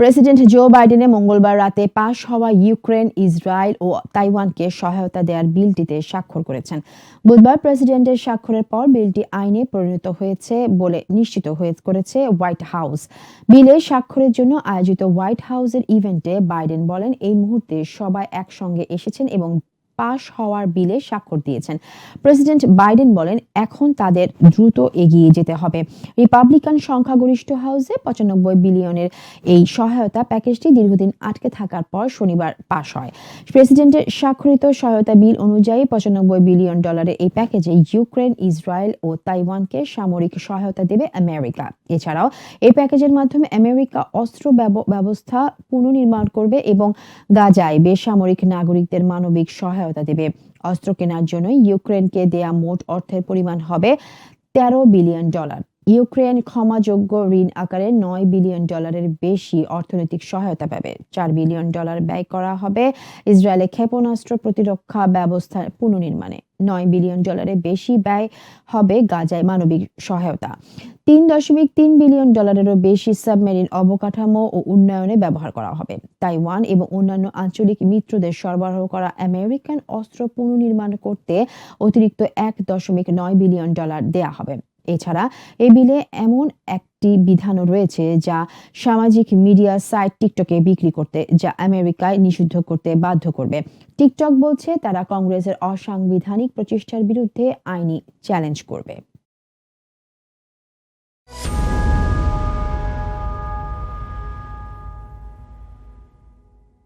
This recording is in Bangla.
প্রেসিডেন্ট জো বাইডেনে মঙ্গলবার রাতে পাশ হওয়া ইউক্রেন, ইসরায়েল ও তাইওয়ানকে সহায়তা দেওয়ার বিলটিতে স্বাক্ষর করেছেন। বুধবার প্রেসিডেন্টের স্বাক্ষরের পর বিলটি আইনে পরিণত হয়েছে বলে নিশ্চিত হয়ে, করেছে হোয়াইট হাউস। বিলে স্বাক্ষরের জন্য আয়োজিত হোয়াইট হাউসের ইভেন্টে বাইডেন বলেন, এই মুহূর্তে সবাই একসঙ্গে এসেছেন এবং পাশ হওয়ার বিলে স্বাক্ষর দিয়েছেন। প্রেসিডেন্ট বাইডেন বলেন, এখন তাদের দ্রুত এগিয়ে যেতে হবে। রিপাবলিকান সংখ্যাগরিষ্ঠ হাউসে পঁচানব্বই বিলিয়নের এই সহায়তা প্যাকেজটি দীর্ঘদিন আটকে থাকার পর শনিবার পাশ হয়। প্রেসিডেন্টের স্বাক্ষরিত সহায়তা বিল অনুযায়ী পঁচানব্বই বিলিয়ন ডলারের এই প্যাকেজে ইউক্রেন, ইসরায়েল ও তাইওয়ানকে সামরিক সহায়তা দেবে আমেরিকা। এছাড়াও এই প্যাকেজের মাধ্যমে আমেরিকা অস্ত্র ব্যব- ব্যবস্থা পুনর্নির্মাণ করবে এবং গাজায় বেসামরিক নাগরিকদের মানবিক সহায়তা দেবে। অস্ত্র কেনার জন্য ইউক্রেনকে দেয়া মোট অর্থের পরিমাণ হবে তেরো বিলিয়ন ডলার। ইউক্রেন ক্ষমাযোগ্য ঋণ আকারে নয় বিলিয়ন ডলারের বেশি অর্থনৈতিক সহায়তা পাবে। চার বিলিয়ন ডলার ব্যয় করা হবে ইসরায়েলের ক্ষেপণাস্ত্র প্রতিরক্ষা ব্যবস্থার পুনর্নির্মাণে। নয় বিলিয়ন ডলারের বেশি ব্যয় হবে গাজায় মানবিক সহায়তা। তিন দশমিক তিন বিলিয়ন ডলারেরও বেশি সাবমেরিন অবকাঠামো ও উন্নয়নে ব্যবহার করা হবে। তাইওয়ান এবং অন্যান্য আঞ্চলিক মিত্রদের সরবরাহ করা আমেরিকান অস্ত্র পুনর্নির্মাণ করতে অতিরিক্ত এক দশমিক নয় বিলিয়ন ডলার দেয়া হবে। এছাড়া এই বিলে এমন একটি বিধানও রয়েছে যা সামাজিক মিডিয়া সাইট টিকটকে বিক্রি করতে, যা আমেরিকায় নিষিদ্ধ করতে বাধ্য করবে। টিকটক বলছে তারা কংগ্রেসের অসাংবিধানিক প্রচেষ্টার বিরুদ্ধে আইনি চ্যালেঞ্জ করবে।